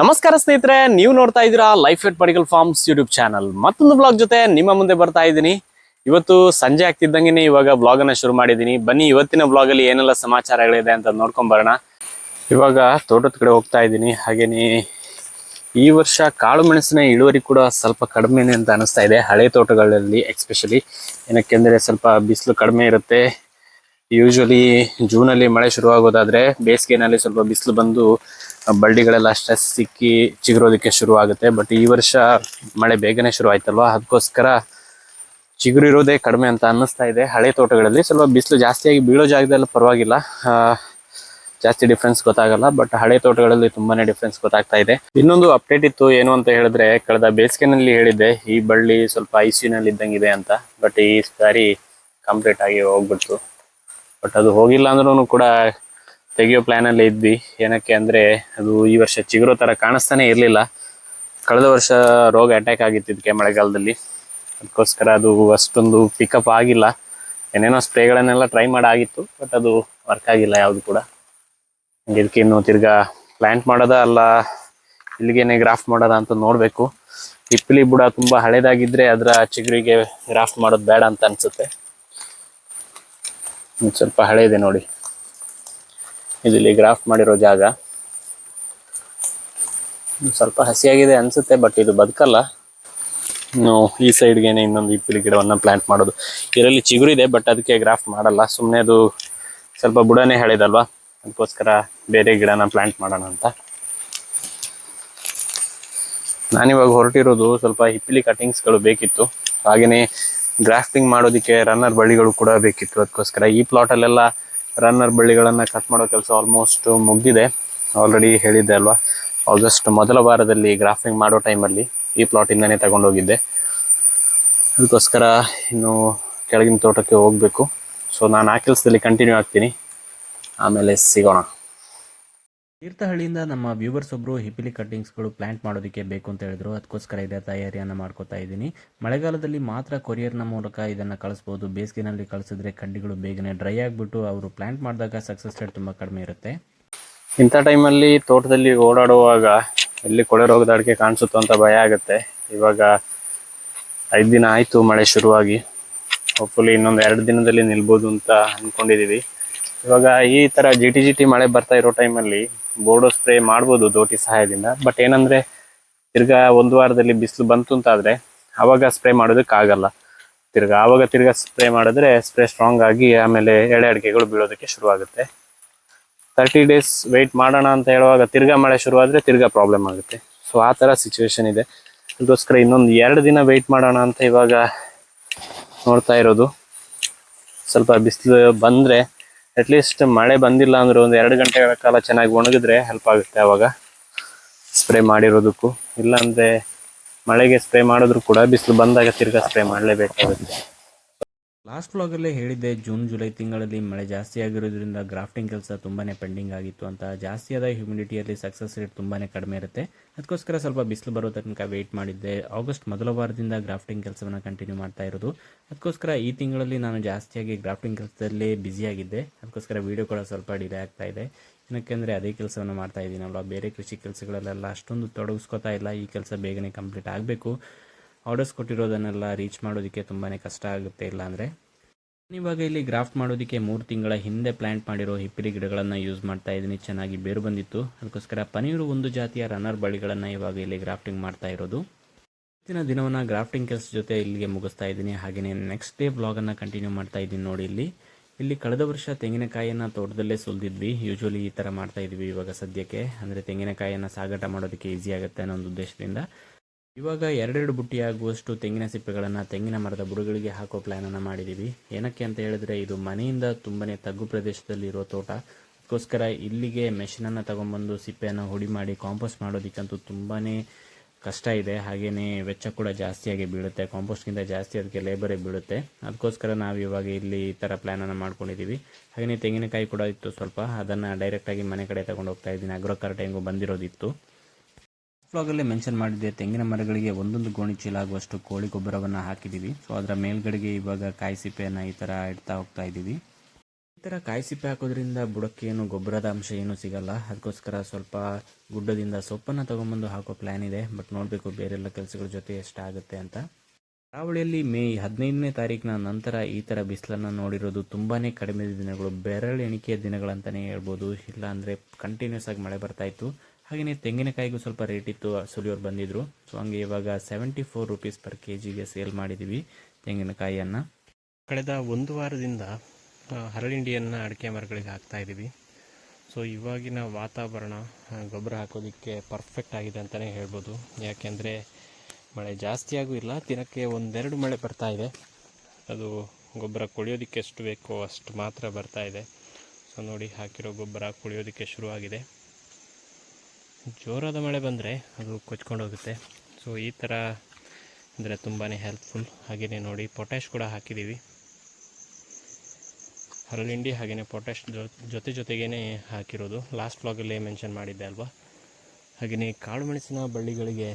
ನಮಸ್ಕಾರ ಸ್ನೇಹಿತರೆ, ನೀವು ನೋಡ್ತಾ ಇದ್ದೀರಾ life at Padikal farms YouTube channel ಮತ್ತೊಂದು ಬ್ಲಾಗ್ ಜೊತೆ ನಿಮ್ಮ ಮುಂದೆ ಬರ್ತಾ ಇದ್ದೀನಿ. ಇವತ್ತು ಸಂಜೆ ಆಗ್ತಿದ್ದಂಗೆ ಇವಾಗ ಬ್ಲಾಗ್ ಅನ್ನ ಶುರು ಮಾಡಿದ್ದೀನಿ. ಬನ್ನಿ, ಇವತ್ತಿನ ಬ್ಲಾಗ್ ಅಲ್ಲಿ ಏನೆಲ್ಲ ಸಮಾಚಾರಗಳಿದೆ ಅಂತ ನೋಡ್ಕೊಂಡ್ ಬರೋಣ ಇವಾಗ ತೋಟದ ಕಡೆ ಹೋಗ್ತಾ ಇದ್ದೀನಿ. ಹಾಗೇನೆ ಈ ವರ್ಷ ಕಾಳು ಮೆಣಸಿನ ಇಳುವರಿ ಕೂಡ ಸ್ವಲ್ಪ ಕಡಿಮೆ ಅಂತ ಅನಿಸ್ತಾ ಇದೆ, ಹಳೆ ತೋಟಗಳಲ್ಲಿ ಎಕ್ಸ್ಪೆಷಲಿ ಏನಕ್ಕೆಂದ್ರೆ ಸ್ವಲ್ಪ ಬಿಸಿಲು ಕಡಿಮೆ ಇರುತ್ತೆ. ಯೂಶಲಿ ಜೂನಲ್ಲಿ ಮಳೆ ಶುರುವಾಗೋದಾದರೆ ಬೇಸಿಗೆನಲ್ಲಿ ಸ್ವಲ್ಪ ಬಿಸಿಲು ಬಂದು ಬಳ್ಳಿಗಳೆಲ್ಲ ಸ್ಟ್ರೆಸ್ ಸಿಕ್ಕಿ ಚಿಗುರೋದಕ್ಕೆ ಶುರು ಆಗುತ್ತೆ ಬಟ್ ಈ ವರ್ಷ ಮಳೆ ಬೇಗನೆ ಶುರು ಆಯ್ತಲ್ವಾ ಅದಕ್ಕೋಸ್ಕರ ಚಿಗುರು ಇರೋದೇ ಕಡಿಮೆ ಅಂತ ಅನ್ನಿಸ್ತಾ ಇದೆ. ಹಳೆ ತೋಟಗಳಲ್ಲಿ ಸ್ವಲ್ಪ ಬಿಸಿಲು ಜಾಸ್ತಿಯಾಗಿ ಬೀಳೋ ಜಾಗದಲ್ಲಿ ಪರವಾಗಿಲ್ಲ. ಜಾಸ್ತಿ ಡಿಫ್ರೆನ್ಸ್ ಗೊತ್ತಾಗಲ್ಲ ಬಟ್ ಹಳೆ ತೋಟಗಳಲ್ಲಿ ತುಂಬಾನೇ ಡಿಫ್ರೆನ್ಸ್ ಗೊತ್ತಾಗ್ತಾ ಇದೆ. ಇನ್ನೊಂದು ಅಪ್ಡೇಟ್ ಇತ್ತು ಏನು ಅಂತ ಹೇಳಿದ್ರೆ, ಕಳೆದ ಬೇಸಿಗೆನಲ್ಲಿ ಹೇಳಿದ್ದೆ, ಈ ಬಳ್ಳಿ ಸ್ವಲ್ಪ ಐಸಿಯುನಲ್ಲಿ ಇದ್ದಂಗಿದೆ ಅಂತ. ಬಟ್ ಈ ಸಾರಿ ಕಂಪ್ಲೀಟ್ ಆಗಿ ಹೋಗ್ಬಿಡ್ತು. ಬಟ್ ಅದು ಹೋಗಿಲ್ಲ ಅಂದ್ರೂ ಕೂಡ ತೆಗಿಯೋ ಪ್ಲ್ಯಾನಲ್ಲಿ ಇದ್ವಿ. ಏನಕ್ಕೆ ಅಂದ್ರೆ ಅದು ಈ ವರ್ಷ ಚಿಗುರೋ ತರ ಕಾಣಿಸ್ತಾನೆ ಇರ್ಲಿಲ್ಲ. ಕಳೆದ ವರ್ಷ ರೋಗ ಅಟ್ಯಾಕ್ ಆಗಿತ್ತು ಇದಕ್ಕೆ ಮಳೆಗಾಲದಲ್ಲಿ. ಅದಕ್ಕೋಸ್ಕರ ಅದು ಅಷ್ಟೊಂದು ಪಿಕಪ್ ಆಗಿಲ್ಲ. ಏನೇನೋ ಸ್ಪ್ರೇಗಳನ್ನೆಲ್ಲ ಟ್ರೈ ಮಾಡಾಗಿತ್ತು ಬಟ್ ಅದು ವರ್ಕ್ ಆಗಿಲ್ಲ ಯಾವುದು ಕೂಡ. ಇದಕ್ಕೆ ಇನ್ನು ತಿರ್ಗಾ ಪ್ಲಾಂಟ್ ಮಾಡೋದ ಅಲ್ಲ, ಇಲ್ಲಿಗೇನೆ ಗ್ರಾಫ್ಟ್ ಮಾಡೋದ ಅಂತ ನೋಡಬೇಕು. ಹಿಪ್ಪಲಿ ಬುಡ ತುಂಬಾ ಹಳೇದಾಗಿದ್ರೆ ಅದರ ಚಿಗುರಿಗೆ ಗ್ರಾಫ್ಟ್ ಮಾಡೋದು ಬೇಡ ಅಂತ ಅನ್ಸುತ್ತೆ. ಸ್ವಲ್ಪ ಹಳೇದೆ ನೋಡಿ. ಇಲ್ಲಿ ಗ್ರಾಫ್ಟ್ ಮಾಡಿರೋ ಜಾಗ. ಸ್ವಲ್ಪ ಹಸಿಯಾಗಿದೆ ಅನ್ಸುತ್ತೆ ಬಟ್ ಇದು ಬದುಕಲ್ಲ. ಇನ್ನು ಈ ಸೈಡ್ಗೆನೆ ಇನ್ನೊಂದು ಇಪ್ಪಿಲಿ ಗಿಡವನ್ನ ಪ್ಲಾಂಟ್ ಮಾಡೋದು. ಇದರಲ್ಲಿ ಚಿಗುರು ಇದೆ ಬಟ್ ಅದಕ್ಕೆ ಗ್ರಾಫ್ಟ್ ಮಾಡಲ್ಲ. ಸುಮ್ಮನೆ ಅದು ಸ್ವಲ್ಪ ಬುಡನೇ ಹೇಳಿದಲ್ವಾ? ಅದಕ್ಕೋಸ್ಕರ ಬೇರೆ ಗಿಡನ ಪ್ಲಾಂಟ್ ಮಾಡೋಣ ಅಂತ. ನಾನಿವಾಗ ಹೊರಟಿರೋದು ಸ್ವಲ್ಪ ಹಿಪ್ಪಿಲಿ ಕಟಿಂಗ್ಸ್ಗಳು ಬೇಕಿತ್ತು. ಹಾಗೆಯೇ ಗ್ರಾಫ್ಟಿಂಗ್ ಮಾಡೋದಕ್ಕೆ ರನ್ನರ್ ಬಳ್ಳಿಗಳು ಕೂಡ ಬೇಕಿತ್ತು. ಅದಕ್ಕೋಸ್ಕರ ಈ ಪ್ಲಾಟಲ್ಲೆಲ್ಲ ರನ್ನರ್ ಬಳ್ಳಿಗಳನ್ನು ಕಟ್ ಮಾಡೋ ಕೆಲಸ ಆಲ್ಮೋಸ್ಟ್ ಮುಗ್ಗಿದೆ ಆಲ್ರೆಡಿ ಹೇಳಿದ್ದೆ ಅಲ್ವಾ? ಆಗಸ್ಟ್ ಮೊದಲ ವಾರದಲ್ಲಿ ಗ್ರಾಫ್ಟಿಂಗ್ ಮಾಡೋ ಟೈಮಲ್ಲಿ ಈ ಪ್ಲಾಟಿಂದನೇ ತಗೊಂಡೋಗಿದ್ದೆ ಅದಕ್ಕೋಸ್ಕರ ಇನ್ನು ಕೆಳಗಿನ ತೋಟಕ್ಕೆ ಹೋಗಬೇಕು. ಸೊ ನಾನು ಆ ಕೆಲಸದಲ್ಲಿ ಕಂಟಿನ್ಯೂ ಆಗ್ತೀನಿ. ಆಮೇಲೆ ಸಿಗೋಣ. ತೀರ್ಥಹಳ್ಳಿಯಿಂದ ನಮ್ಮ ವ್ಯೂವರ್ಸ್ ಒಬ್ಬರು ಹಿಪಿಲಿ ಕಟ್ಟಿಂಗ್ಸ್ಗಳು ಪ್ಲಾಂಟ್ ಮಾಡೋದಕ್ಕೆ ಬೇಕು ಅಂತ ಹೇಳಿದ್ರು. ಅದಕ್ಕೋಸ್ಕರ ಇದೇ ತಯಾರಿಯನ್ನು ಮಾಡ್ಕೋತಾ ಇದ್ದೀನಿ. ಮಳೆಗಾಲದಲ್ಲಿ ಮಾತ್ರ ಕೊರಿಯರ್ನ ಮೂಲಕ ಇದನ್ನು ಕಳಿಸ್ಬೋದು. ಬೇಸಿಗೆನಲ್ಲಿ ಕಳಿಸಿದ್ರೆ ಕಡ್ಡಿಗಳು ಬೇಗನೆ ಡ್ರೈ ಆಗಿಬಿಟ್ಟು ಅವರು ಪ್ಲಾಂಟ್ ಮಾಡಿದಾಗ ಸಕ್ಸಸ್ ರೇಟ್ ತುಂಬ ಕಡಿಮೆ ಇರುತ್ತೆ. ಇಂಥ ಟೈಮಲ್ಲಿ ತೋಟದಲ್ಲಿ ಓಡಾಡುವಾಗ ಎಲ್ಲಿ ಕೊಳೆ ರೋಗದ ಅಡಿಕೆ ಕಾಣಿಸುತ್ತೋ ಅಂತ ಭಯ ಆಗುತ್ತೆ. ಇವಾಗ ಐದು ದಿನ ಆಯಿತು ಮಳೆ ಶುರುವಾಗಿ. ಹೋಪ್ಫುಲಿ ಇನ್ನೊಂದು ಎರಡು ದಿನದಲ್ಲಿ ನಿಲ್ಬೋದು ಅಂತ ಅಂದ್ಕೊಂಡಿದ್ದೀವಿ ಇವಾಗ ಈ ತರ ಜಿಟಿ ಜಿಟಿ ಮಳೆ ಬರ್ತಾ ಇರೋ ಟೈಮಲ್ಲಿ ಬೋರ್ಡೋ ಸ್ಪ್ರೇ ಮಾಡ್ಬೋದು ದೋಟಿ ಸಹಾಯದಿಂದ. ಬಟ್ ಏನಂದ್ರೆ ತಿರ್ಗಾ ಒಂದು ವಾರದಲ್ಲಿ ಬಿಸಿಲು ಬಂತು ಅಂತಾದರೆ ಅವಾಗ ಸ್ಪ್ರೇ ಮಾಡೋದಕ್ಕಾಗಲ್ಲ ತಿರ್ಗಾ ಆವಾಗ ತಿರ್ಗಾ ಸ್ಪ್ರೇ ಮಾಡಿದ್ರೆ ಸ್ಪ್ರೇ ಸ್ಟ್ರಾಂಗ್ ಆಗಿ ಆಮೇಲೆ ಎಳೆ ಅಡಿಕೆಗಳು ಬೀಳೋದಕ್ಕೆ ಶುರುವಾಗುತ್ತೆ. ತರ್ಟಿ ಡೇಸ್ ವೆಯ್ಟ್ ಮಾಡೋಣ ಅಂತ ಹೇಳುವಾಗ ತಿರ್ಗಾ ಮಳೆ ಶುರುವಾದರೆ ತಿರ್ಗಾ ಪ್ರಾಬ್ಲಮ್ ಆಗುತ್ತೆ. ಸೊ ಆ ಥರ ಸಿಚುವೇಶನ್ ಇದೆ. ಅದಕ್ಕೋಸ್ಕರ ಇನ್ನೊಂದು ಎರಡು ದಿನ ವೆಯ್ಟ್ ಮಾಡೋಣ ಅಂತ ಇವಾಗ ನೋಡ್ತಾ ಇರೋದು. ಸ್ವಲ್ಪ ಬಿಸಿಲು ಬಂದರೆ ಅಟ್ಲೀಸ್ಟ್ ಮಳೆ ಬಂದಿಲ್ಲ ಅಂದ್ರೆ ಒಂದು ಎರಡು ಗಂಟೆಗಳ ಕಾಲ ಚೆನ್ನಾಗಿ ಒಣಗಿದ್ರೆ ಹೆಲ್ಪ್ ಆಗುತ್ತೆ ಅವಾಗ. ಸ್ಪ್ರೇ ಮಾಡಿರೋದಕ್ಕೂ. ಇಲ್ಲಾಂದ್ರೆ ಮಳೆಗೆ ಸ್ಪ್ರೇ ಮಾಡಿದ್ರು ಕೂಡ ಬಿಸಿಲು ಬಂದಾಗ ತಿರ್ಗಾ ಸ್ಪ್ರೇ ಮಾಡಲೇಬೇಕಾಗುತ್ತೆ. ಲಾಸ್ಟ್ ವ್ಲಾಗಲ್ಲೇ ಹೇಳಿದ್ದೆ, ಜೂನ್, ಜುಲೈ ತಿಂಗಳಲ್ಲಿ ಮಳೆ ಜಾಸ್ತಿ ಆಗಿರೋದ್ರಿಂದ ಗ್ರಾಫ್ಟಿಂಗ್ ಕೆಲಸ ತುಂಬಾ ಪೆಂಡಿಂಗ್ ಆಗಿತ್ತು ಅಂತ. ಜಾಸ್ತಿಯಾದ ಹ್ಯುಮಿಡಿಟಿಯಲ್ಲಿ ಸಕ್ಸಸ್ ರೇಟ್ ತುಂಬಾ ಕಡಿಮೆ ಇರುತ್ತೆ. ಅದಕ್ಕೋಸ್ಕರ ಸ್ವಲ್ಪ ಬಿಸಿಲು ಬರೋ ತನಕ ವೆಯ್ಟ್ ಮಾಡಿದ್ದೆ. ಆಗಸ್ಟ್ ಮೊದಲ ವಾರದಿಂದ ಗ್ರಾಫ್ಟಿಂಗ್ ಕೆಲಸವನ್ನು ಕಂಟಿನ್ಯೂ ಮಾಡ್ತಾ ಇರೋದು. ಅದಕ್ಕೋಸ್ಕರ ಈ ತಿಂಗಳಲ್ಲಿ ನಾನು ಜಾಸ್ತಿಯಾಗಿ ಗ್ರಾಫ್ಟಿಂಗ್ ಕೆಲಸದಲ್ಲೇ ಬ್ಯುಸಿಯಾಗಿದ್ದೆ ಅದಕ್ಕೋಸ್ಕರ ವೀಡಿಯೋ ಕೂಡ ಸ್ವಲ್ಪ ಡಿಲೇ ಆಗ್ತಾ ಇದೆ. ಏನಕ್ಕೆಂದರೆ ಅದೇ ಕೆಲಸವನ್ನು ಮಾಡ್ತಾ ಇದ್ದೀನಲ್ವ ಬೇರೆ ಕೃಷಿ ಕೆಲಸಗಳಲ್ಲೆಲ್ಲ ಅಷ್ಟೊಂದು ತೊಡಗಿಸ್ಕೋತಾ ಇಲ್ಲ. ಈ ಕೆಲಸ ಬೇಗನೆ ಕಂಪ್ಲೀಟ್ ಆಗಬೇಕು. ಆರ್ಡರ್ಸ್ ಕೊಟ್ಟಿರೋದನ್ನೆಲ್ಲ ರೀಚ್ ಮಾಡೋದಕ್ಕೆ ತುಂಬಾ ಕಷ್ಟ ಆಗುತ್ತೆ ಇಲ್ಲಾಂದರೆ ಇವಾಗ ಇಲ್ಲಿ ಗ್ರಾಫ್ಟ್ ಮಾಡೋದಕ್ಕೆ ಮೂರು ತಿಂಗಳ ಹಿಂದೆ ಪ್ಲ್ಯಾಂಟ್ ಮಾಡಿರೋ ಹಿಪ್ಪಿರಿ ಗಿಡಗಳನ್ನು ಯೂಸ್ ಮಾಡ್ತಾ ಇದ್ದೀನಿ, ಚೆನ್ನಾಗಿ ಬೇರು ಬಂದಿತ್ತು. ಅದಕ್ಕೋಸ್ಕರ ಪನೀರು ಒಂದು ಜಾತಿಯ ರನ್ನರ್ ಬಳ್ಳಿಗಳನ್ನು ಇವಾಗ ಇಲ್ಲಿ ಗ್ರಾಫ್ಟಿಂಗ್ ಮಾಡ್ತಾ ಇರೋದು. ಇತ್ತಿನ ದಿನವನ್ನು ಗ್ರಾಫ್ಟಿಂಗ್ ಕೆಲಸ ಜೊತೆ ಇಲ್ಲಿಗೆ ಮುಗಿಸ್ತಾ ಇದ್ದೀನಿ. ಹಾಗೆಯೇ ನೆಕ್ಸ್ಟ್ ಡೇ ಬ್ಲಾಗನ್ನು ಕಂಟಿನ್ಯೂ ಮಾಡ್ತಾ ಇದ್ದೀನಿ ನೋಡಿ ಇಲ್ಲಿ. ಇಲ್ಲಿ ಕಳೆದ ವರ್ಷ ತೆಂಗಿನಕಾಯಿಯನ್ನು ತೋಟದಲ್ಲೇ ಸುಲಿದಿದ್ವಿ. ಯೂಶ್ವಲಿ ಈ ಥರ ಮಾಡ್ತಾ ಇದ್ವಿ ಇವಾಗ ಸದ್ಯಕ್ಕೆ. ಅಂದರೆ ತೆಂಗಿನಕಾಯಿಯನ್ನು ಸಾಗಾಟ ಮಾಡೋದಕ್ಕೆ ಈಸಿ ಆಗುತ್ತೆ ಅನ್ನೋ ಒಂದು ಉದ್ದೇಶದಿಂದ. ಇವಾಗ ಎರಡೆರಡು ಬುಟ್ಟಿ ಆಗುವಷ್ಟು ತೆಂಗಿನ ಸಿಪ್ಪೆಗಳನ್ನು ತೆಂಗಿನ ಮರದ ಬುಡಗಳಿಗೆ ಹಾಕೋ ಪ್ಲ್ಯಾನನ್ನು ಮಾಡಿದ್ದೀವಿ ಏನಕ್ಕೆ ಅಂತ ಹೇಳಿದ್ರೆ ಇದು ಮನೆಯಿಂದ ತುಂಬನೇ ತಗ್ಗು ಪ್ರದೇಶದಲ್ಲಿ ಇರೋ ತೋಟ. ಅದಕ್ಕೋಸ್ಕರ ಇಲ್ಲಿಗೆ ಮೆಷಿನನ್ನು ತಗೊಂಬಂದು ಸಿಪ್ಪೆಯನ್ನು ಹುಡಿ ಮಾಡಿ ಕಾಂಪೋಸ್ಟ್ ಮಾಡೋದಕ್ಕಂತೂ ತುಂಬಾ ಕಷ್ಟ ಇದೆ. ಹಾಗೆಯೇ ವೆಚ್ಚ ಕೂಡ ಜಾಸ್ತಿಯಾಗಿ ಬೀಳುತ್ತೆ. ಕಾಂಪೋಸ್ಟ್ಗಿಂತ ಜಾಸ್ತಿ ಅದಕ್ಕೆ ಲೇಬರೇ ಬೀಳುತ್ತೆ. ಅದಕ್ಕೋಸ್ಕರ ನಾವು ಇವಾಗ ಇಲ್ಲಿ ಈ ಥರ ಪ್ಲ್ಯಾನನ್ನು ಮಾಡ್ಕೊಂಡಿದ್ದೀವಿ ಹಾಗೆಯೇ ತೆಂಗಿನಕಾಯಿ ಕೂಡ ಇತ್ತು ಸ್ವಲ್ಪ. ಅದನ್ನು ಡೈರೆಕ್ಟಾಗಿ ಮನೆ ಕಡೆ ತಗೊಂಡು ಹೋಗ್ತಾ ಇದ್ದೀನಿ. ಅಗ್ರೋ ಹೆಂಗೂ ಬಂದಿರೋದಿತ್ತು. ವ್ಲಾಗಲ್ಲೇ ಮೆನ್ಷನ್ ಮಾಡಿದ್ದೆ, ತೆಂಗಿನ ಮರಗಳಿಗೆ ಒಂದೊಂದು ಗೋಣಿ ಚೀಲ ಆಗುವಷ್ಟು ಕೋಳಿ ಗೊಬ್ಬರವನ್ನು ಹಾಕಿದ್ದೀವಿ ಸೊ ಅದರ ಮೇಲ್ಗಡೆಗೆ ಇವಾಗ ಕಾಯಿ ಸಿಪ್ಪೆಯನ್ನು ಈ ಥರ ಇಡ್ತಾ ಹೋಗ್ತಾ ಇದ್ದೀವಿ ಈ ಥರ ಕಾಯಿ ಸಿಪ್ಪೆ ಹಾಕೋದ್ರಿಂದ ಬುಡಕ್ಕೆ ಏನು ಗೊಬ್ಬರದ ಅಂಶ ಏನೂ ಸಿಗಲ್ಲ. ಅದಕ್ಕೋಸ್ಕರ ಸ್ವಲ್ಪ ಗುಡ್ಡದಿಂದ ಸೊಪ್ಪನ್ನು ತೊಗೊಂಬಂದು ಹಾಕೋ ಪ್ಲ್ಯಾನ್ ಇದೆ. ಬಟ್ ನೋಡಬೇಕು ಬೇರೆಲ್ಲ ಕೆಲಸಗಳ ಜೊತೆ ಎಷ್ಟಾಗುತ್ತೆ ಅಂತ. ಕರಾವಳಿಯಲ್ಲಿ ಮೇ ಹದಿನೈದನೇ ತಾರೀಕಿನ ನಂತರ ಈ ಥರ ಬಿಸಿಲನ್ನು ನೋಡಿರೋದು ತುಂಬಾ ಕಡಿಮೆ ದಿನಗಳು. ಬೆರಳೆಣಿಕೆಯ ದಿನಗಳಂತಲೇ ಹೇಳ್ಬೋದು. ಇಲ್ಲ ಅಂದರೆ ಕಂಟಿನ್ಯೂಸ್ ಆಗಿ ಮಳೆ ಬರ್ತಾ ಇತ್ತು. ಹಾಗೆಯೇ ತೆಂಗಿನಕಾಯಿಗೂ ಸ್ವಲ್ಪ ರೇಟ್ ಇತ್ತು ಸುಲಿಯೋರು ಬಂದಿದ್ದರು ಸೊ ಹಂಗೆ ಇವಾಗ seventy four rupees per K ಜಿಗೆ ಸೇಲ್ ಮಾಡಿದ್ದೀವಿ ತೆಂಗಿನಕಾಯಿಯನ್ನು. ಕಳೆದ ಒಂದು ವಾರದಿಂದ ಹರಳಿಂಡಿಯನ್ನು ಅಡಿಕೆ ಮರಗಳಿಗೆ ಹಾಕ್ತಾ ಇದ್ದೀವಿ ಸೊ ಇವಾಗಿನ ವಾತಾವರಣ ಗೊಬ್ಬರ ಹಾಕೋದಕ್ಕೆ ಪರ್ಫೆಕ್ಟ್ ಆಗಿದೆ ಅಂತಲೇ ಹೇಳ್ಬೋದು. ಯಾಕೆಂದರೆ, ಮಳೆ ಜಾಸ್ತಿಯಾಗೂ ಇಲ್ಲ, ದಿನಕ್ಕೆ ಒಂದೆರಡು ಮಳೆ ಬರ್ತಾ ಇದೆ. ಅದು ಗೊಬ್ಬರ ಕುಳಿಯೋದಕ್ಕೆ ಎಷ್ಟು ಬೇಕೋ ಅಷ್ಟು ಮಾತ್ರ ಬರ್ತಾ ಇದೆ. ಸೊ ನೋಡಿ, ಹಾಕಿರೋ ಗೊಬ್ಬರ ಕುಳಿಯೋದಕ್ಕೆ ಶುರುವಾಗಿದೆ. ಜೋರಾದ ಮಳೆ ಬಂದರೆ ಅದು ಕೊಚ್ಕೊಂಡೋಗುತ್ತೆ ಸೊ ಈ ಥರ ಅಂದರೆ ತುಂಬಾ ಹೆಲ್ಪ್ಫುಲ್ ಹಾಗೆಯೇ ನೋಡಿ ಪೊಟ್ಯಾಶ್ ಕೂಡ ಹಾಕಿದ್ದೀವಿ ಹರಳಿಂಡಿ ಹಾಗೆಯೇ ಪೊಟ್ಯಾಶ್ ಜೊತೆ ಜೊತೆಗೇ ಹಾಕಿರೋದು. ಲಾಸ್ಟ್ ಬ್ಲಾಗಲ್ಲೇ ಮೆನ್ಷನ್ ಮಾಡಿದ್ದೆ ಅಲ್ವಾ? ಹಾಗೆಯೇ ಕಾಳು ಮೆಣಸಿನ ಬಳ್ಳಿಗಳಿಗೆ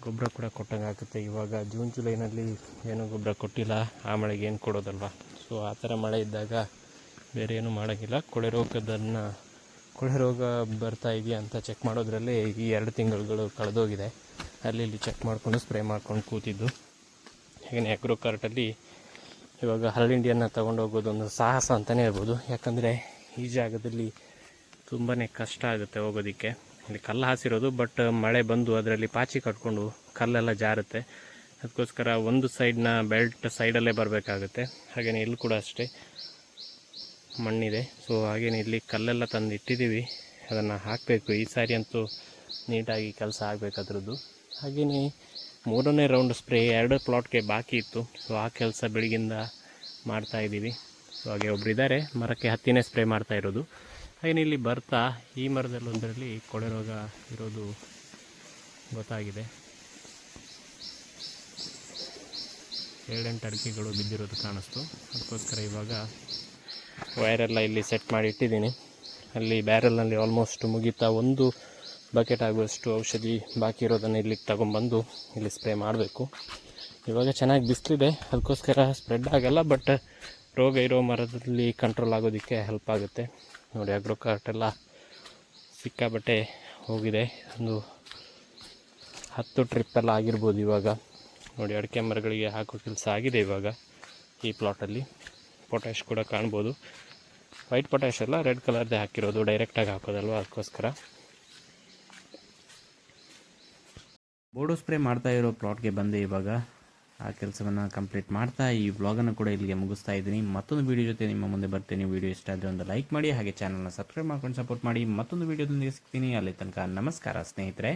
ಗೊಬ್ಬರ ಕೂಡ ಕೊಟ್ಟಂಗೆ ಆಗುತ್ತೆ. ಇವಾಗ ಜೂನ್ ಜುಲೈನಲ್ಲಿ ಏನೂ ಗೊಬ್ಬರ ಕೊಟ್ಟಿಲ್ಲ. ಆ ಮಳೆಗೆ ಏನು ಕೊಡೋದಲ್ವ? ಸೊ ಆ ಥರ ಮಳೆ ಇದ್ದಾಗ ಬೇರೆ ಏನು ಮಾಡೋಂಗಿಲ್ಲ. ಕೊಳೆ ರೋಗದನ್ನು ಕೊಳೆ ರೋಗ ಬರ್ತಾ ಇದೆಯಾ ಅಂತ ಚೆಕ್ ಮಾಡೋದ್ರಲ್ಲಿ ಈ ಎರಡು ತಿಂಗಳುಗಳು ಕಳೆದೋಗಿದೆ. ಅಲ್ಲಿ ಇಲ್ಲಿ ಚೆಕ್ ಮಾಡಿಕೊಂಡು ಸ್ಪ್ರೇ ಮಾಡ್ಕೊಂಡು ಕೂತಿದ್ದು. ಹಾಗೆಯೇ ಎಗ್ರೋ ಕಾರ್ಟಲ್ಲಿ ಇವಾಗ ಹರಳಿಂಡಿಯನ್ನು ತಗೊಂಡು ಹೋಗೋದು ಒಂದು ಸಾಹಸ ಅಂತಲೇ ಹೇಳ್ಬೋದು. ಯಾಕಂದರೆ ಈ ಜಾಗದಲ್ಲಿ ತುಂಬಾ ಕಷ್ಟ ಆಗುತ್ತೆ ಹೋಗೋದಕ್ಕೆ. ಇಲ್ಲಿ ಕಲ್ಲು ಹಾಸಿರೋದು ಬಟ್ ಮಳೆ ಬಂದು ಅದರಲ್ಲಿ ಪಾಚಿ ಕಟ್ಕೊಂಡು ಕಲ್ಲೆಲ್ಲ ಜಾರುತ್ತೆ. ಅದಕ್ಕೋಸ್ಕರ ಒಂದು ಸೈಡ್ನ ಬೆಲ್ಟ್ ಸೈಡಲ್ಲೇ ಬರಬೇಕಾಗುತ್ತೆ. ಹಾಗೆಯೇ ಇಲ್ಲಿ ಕೂಡ ಅಷ್ಟೇ. ಮಣ್ಣಿದೆ. ಸೊ ಹಾಗೇನೆ ಇಲ್ಲಿ ಕಲ್ಲೆಲ್ಲ ತಂದು ಇಟ್ಟಿದ್ದೀವಿ. ಅದನ್ನು ಹಾಕಬೇಕು. ಈ ಸಾರಿ ಅಂತೂ ನೀಟಾಗಿ ಕೆಲಸ ಆಗಬೇಕು ಅದರದ್ದು. ಹಾಗೆಯೇ ಮೂರನೇ ರೌಂಡ್ ಸ್ಪ್ರೇ ಎರಡು ಪ್ಲಾಟ್ಗೆ ಬಾಕಿ ಇತ್ತು. ಸೊ ಆ ಕೆಲಸ ಬೆಳಗಿಂದ ಮಾಡ್ತಾ ಇದ್ದೀವಿ. ಸೊ ಹಾಗೆ ಒಬ್ರು ಇದ್ದಾರೆ ಮರಕ್ಕೆ ಹತ್ತಿನೇ ಸ್ಪ್ರೇ ಮಾಡ್ತಾ ಇರೋದು. ಹಾಗೆಯೇ ಇಲ್ಲಿ ಬರ್ತಾ, ಈ ಮರದಲ್ಲೊಂದರಲ್ಲಿ ಕೊಳೆ ರೋಗ ಇರೋದು ಗೊತ್ತಾಗಿದೆ. ಏಳೆಂಟು ಅಡಿಕೆಗಳು ಬಿದ್ದಿರೋದು ಕಾಣಿಸ್ತು. ಅದಕ್ಕೋಸ್ಕರ ಇವಾಗ ವೈರೆಲ್ಲ ಇಲ್ಲಿ ಸೆಟ್ ಮಾಡಿ ಇಟ್ಟಿದ್ದೀನಿ. ಅಲ್ಲಿ ಬ್ಯಾರಲ್ನಲ್ಲಿ ಆಲ್ಮೋಸ್ಟ್ ಮುಗೀತಾ ಒಂದು ಬಕೆಟ್ ಆಗುವಷ್ಟು ಔಷಧಿ ಬಾಕಿ ಇರೋದನ್ನು ಇಲ್ಲಿಗೆ ತಗೊಂಬಂದು ಇಲ್ಲಿ ಸ್ಪ್ರೇ ಮಾಡಬೇಕು. ಇವಾಗ ಚೆನ್ನಾಗಿ ಬಿಸಿಲಿದೆ, ಅದಕ್ಕೋಸ್ಕರ ಸ್ಪ್ರೆಡ್ ಆಗಲ್ಲ ಬಟ್ ರೋಗ ಇರೋ ಮರದಲ್ಲಿ ಕಂಟ್ರೋಲ್ ಆಗೋದಕ್ಕೆ ಹೆಲ್ಪ್ ಆಗುತ್ತೆ. ನೋಡಿ ಅಗ್ರೋ ಕಾರ್ಟೆಲ್ಲ ಸಿಕ್ಕಾಬಟ್ಟೆ ಹೋಗಿದೆ. ಒಂದು ಹತ್ತು ಟ್ರಿಪ್ಪೆಲ್ಲ ಆಗಿರ್ಬೋದು ಇವಾಗ. ನೋಡಿ, ಅಡಿಕೆ ಮರಗಳಿಗೆ ಹಾಕೋ ಕೆಲಸ ಆಗಿದೆ ಇವಾಗ ಈ ಪ್ಲಾಟಲ್ಲಿ ಪೊಟ್ಯಾಶ್ ಕೂಡ ಕಾಣ್ಬೋದು. ವೈಟ್ ಪೊಟ್ಯಾಶ್ ಎಲ್ಲ ರೆಡ್ ಕಲರ್ದೇ ಹಾಕಿರೋದು ಡೈರೆಕ್ಟಾಗಿ ಹಾಕೋದಲ್ವ ಅದಕ್ಕೋಸ್ಕರ. ಬೋಡೋ ಸ್ಪ್ರೇ ಮಾಡ್ತಾ ಇರೋ ಪ್ಲಾಟ್ಗೆ ಬಂದೆ ಇವಾಗ. ಆ ಕೆಲಸವನ್ನು ಕಂಪ್ಲೀಟ್ ಮಾಡ್ತಾ ಈ ವ್ಲಾಗನ್ನು ಕೂಡ ಇಲ್ಲಿಗೆ ಮುಗಿಸ್ತಾ ಇದ್ದೀನಿ. ಮತ್ತೊಂದು ವೀಡಿಯೋ ಜೊತೆ ನಿಮ್ಮ ಮುಂದೆ ಬರ್ತೀನಿ. ವೀಡಿಯೋ ಇಷ್ಟ ಆದರೆ ಒಂದು ಲೈಕ್ ಮಾಡಿ, ಹಾಗೆ ಚಾನಲ್ನ ಸಬ್ಸ್ಕ್ರೈಬ್ ಮಾಡ್ಕೊಂಡು ಸಪೋರ್ಟ್ ಮಾಡಿ. ಮತ್ತೊಂದು ವೀಡಿಯೋದೊಂದಿಗೆ ಸಿಗ್ತೀನಿ. ಅಲ್ಲಿ ತನಕ ನಮಸ್ಕಾರ ಸ್ನೇಹಿತರೆ.